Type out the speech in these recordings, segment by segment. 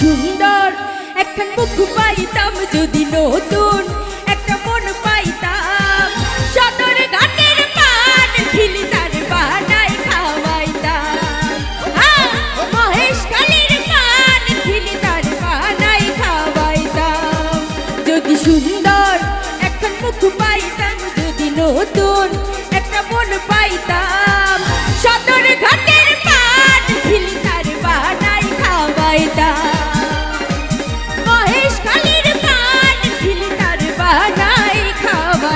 সুন্দর একখান বুক পাইতাম যদি নতুন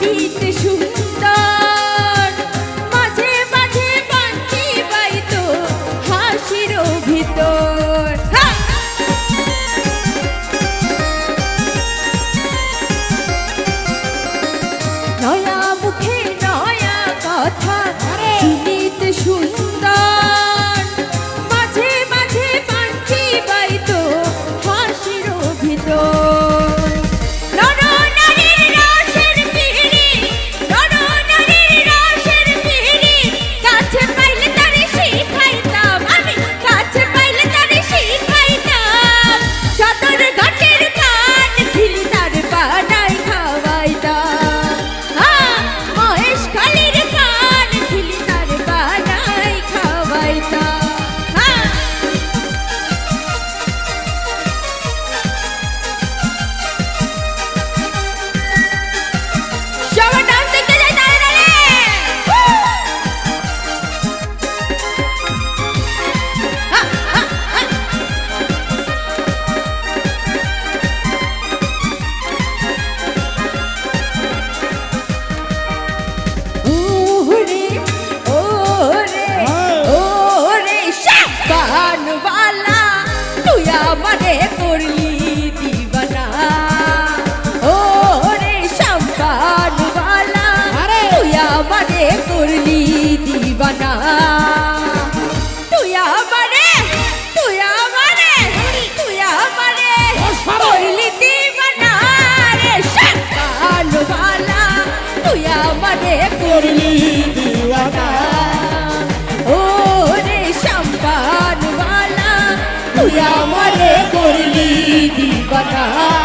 দিতে সুন্দর Sagrada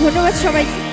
ধন্যবাদ সবাইকে